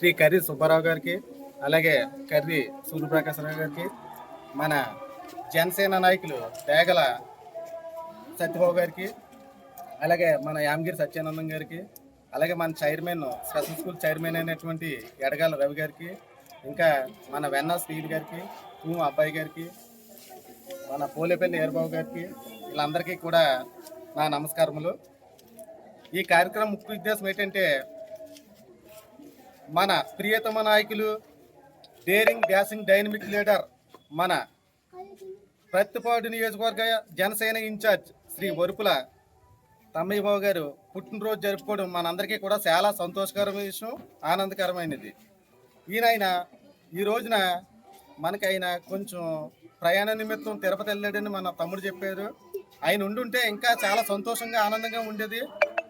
శ్రీ కర్రి సుబ్బారావు గారికి అలాగే కర్రి సూర్యప్రకాశరావు గారికి మన జనసేన నాయకులు తేగల సత్యబాబు గారికి అలాగే మన యామగిరి సత్యానందం గారికి అలాగే మన చైర్మన్ స్పెషల్ స్కూల్ చైర్మన్ అయినటువంటి ఎడగాల రవి గారికి ఇంకా మన వెన్న శ్రీని గారికి భూమ అబ్బాయి గారికి మన పోలేపల్లి ఏర్బాబు గారికి వీళ్ళందరికీ కూడా నా నమస్కారములు. ఈ కార్యక్రమం ముఖ్య ఉద్దేశం ఏంటంటే మన ప్రియతమ నాయకులు డేరింగ్ డాసింగ్ డైనమిక్ లీడర్ మన ప్రత్తిపాడు నియోజకవర్గ జనసేన ఇన్ఛార్జ్ శ్రీ వరుపుల తమ్మయ్య బాబు గారు పుట్టినరోజు జరుపుకోవడం మనందరికీ కూడా చాలా సంతోషకరమైన విషయం ఆనందకరమైనది. ఈయన ఈ రోజున మనకి ఆయన కొంచెం ప్రయాణ నిమిత్తం తిరుపతి వెళ్ళాడని మన తమ్ముడు చెప్పారు. ఆయన ఉండుంటే ఇంకా చాలా సంతోషంగా ఆనందంగా ఉండేది.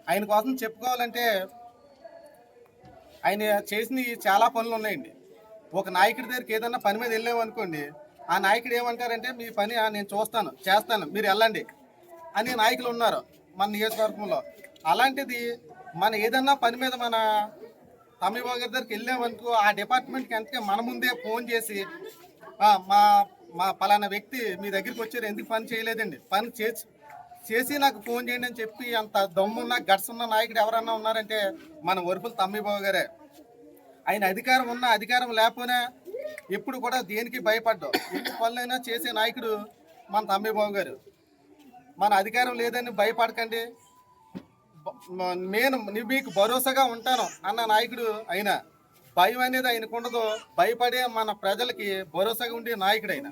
ఆయన కోసం చెప్పుకోవాలంటే ఆయన చేసిన చాలా పనులు ఉన్నాయండి. ఒక నాయకుడి దగ్గరికి ఏదన్నా పని మీద వెళ్ళామనుకోండి ఆ నాయకుడు ఏమంటారంటే మీ పని నేను చూస్తాను చేస్తాను మీరు వెళ్ళండి అని నాయకులు ఉన్నారు మన నియోజకవర్గంలో. అలాంటిది మన ఏదన్నా పని మీద మన తమ్మిబాబు గారి దగ్గరికి వెళ్ళామనుకో ఆ డిపార్ట్మెంట్కి అంతే మన ముందే ఫోన్ చేసి మా మా పలానా వ్యక్తి మీ దగ్గరికి వచ్చారు ఎందుకు పని చేయలేదండి? పని చేసి చేసి నాకు ఫోన్ చేయండి అని చెప్పి అంత దమ్మున్న గట్స్ ఉన్న నాయకుడు ఎవరన్నా ఉన్నారంటే మన వరుపుల తమ్మిబాబు గారే. ఆయన అధికారం ఉన్న అధికారం లేకపోయినా ఎప్పుడు కూడా దేనికి భయపడ్డాం? ఎన్ని పనులైనా చేసే నాయకుడు మన తమ్మిబాబు గారు. మన అధికారం లేదని భయపడకండి. నేను మీకు భరోసాగా ఉంటాను అన్న నాయకుడు అయినా. భయం అనేది ఆయనకు ఉండదు భయపడే మన ప్రజలకి భరోసాగా ఉండే నాయకుడు అయినా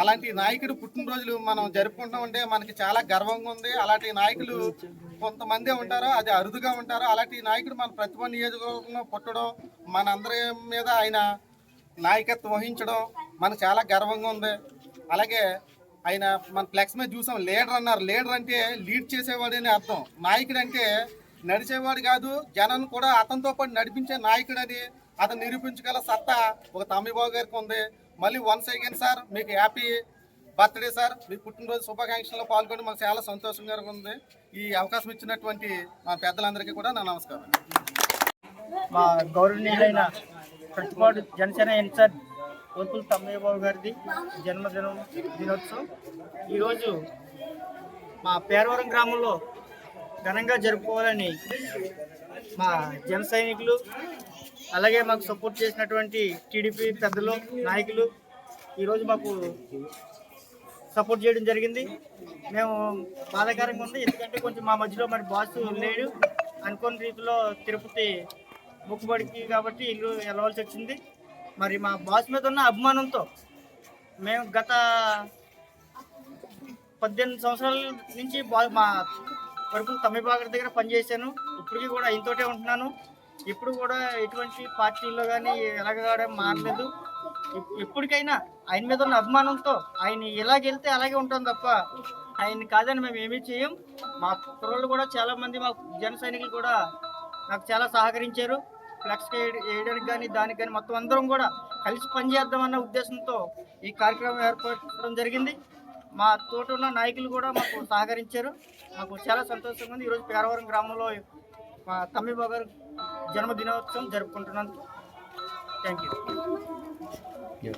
అలాంటి నాయకుడు పుట్టినరోజులు మనం జరుపుకుంటాం అంటే మనకి చాలా గర్వంగా ఉంది. అలాంటి నాయకులు కొంతమందే ఉంటారో అది అరుదుగా ఉంటారో అలాంటి నాయకుడు మన ప్రతిభ నియోజకవర్గంలో పుట్టడం మనందరి మీద ఆయన నాయకత్వం వహించడం మనకు చాలా గర్వంగా ఉంది. అలాగే ఆయన మన ఫ్లెక్స్ మీద చూసాం లీడర్ అన్నారు. లీడర్ అంటే లీడ్ చేసేవాడని అర్థం. నాయకుడు అంటే నడిచేవాడు కాదు జనం కూడా అతనితో పాటు నడిపించే నాయకుడు అని అతను నిరూపించగల సత్తా ఒక తమ్మిబాబు గారికి ఉంది. మళ్ళీ వన్స్ అగైన్ సార్ మీకు హ్యాపీ బర్త్డే సార్ మీ పుట్టినరోజు శుభాకాంక్షల్లో పాల్గొని మాకు చాలా సంతోషంగా ఉంది. ఈ అవకాశం ఇచ్చినటువంటి మా పెద్దలందరికీ కూడా నా నమస్కారం. మా గౌరవనీయులైన ప్రతిపాడు జనసేన ఇన్ఛార్జ్ కోతుల తమ్మయ్య బాబు గారిది జన్మదినం దినోత్సవం. ఈరోజు మా పేరవరం గ్రామంలో ఘనంగా జరుపుకోవాలని మా జన సైనికులు అలాగే మాకు సపోర్ట్ చేసినటువంటి టీడీపీ పెద్దలు నాయకులు ఈరోజు మాకు సపోర్ట్ చేయడం జరిగింది. మేము బాధాకరంగా ఉంది. ఎందుకంటే కొంచెం మా మధ్యలో మరి బాస్ లేడు. అనుకోని రీతిలో తిరుపతి మొక్కుబడికి కాబట్టి ఇల్లు వెళ్ళవలసి వచ్చింది. మరి మా బాస్ మీద ఉన్న అభిమానంతో మేము గత పద్దెనిమిది సంవత్సరాల నుంచి బా మా వరకు తమ్మిబాగర్ దగ్గర పనిచేశాను ఇప్పటికీ కూడా ఆయనతోటే ఉంటున్నాను. ఇప్పుడు కూడా ఎటువంటి పార్టీల్లో కానీ ఎలాగ కావడం మారలేదు ఎప్పటికైనా ఆయన మీద ఉన్న అభిమానంతో ఆయన ఎలాగెళ్తే అలాగే ఉంటాం తప్ప ఆయన కాదని మేము ఏమీ చేయం. మా కుర్రోళ్ళు కూడా చాలా మంది మా జన సైనికులు కూడా నాకు చాలా సహకరించారు. ఫ్లెక్స్ వేయడానికి కానీ దానికి కానీ మొత్తం అందరం కూడా కలిసి పనిచేద్దామన్న ఉద్దేశంతో ఈ కార్యక్రమం ఏర్పడడం జరిగింది. మా తోట ఉన్న నాయకులు కూడా మాకు సహకరించారు. మాకు చాలా సంతోషంగా ఉంది. ఈరోజు పేరవరం గ్రామంలో మా తమ్మిబాబు గారు జన్మదినోత్సవం జరుపుకుంటున్నాను థ్యాంక్ యూ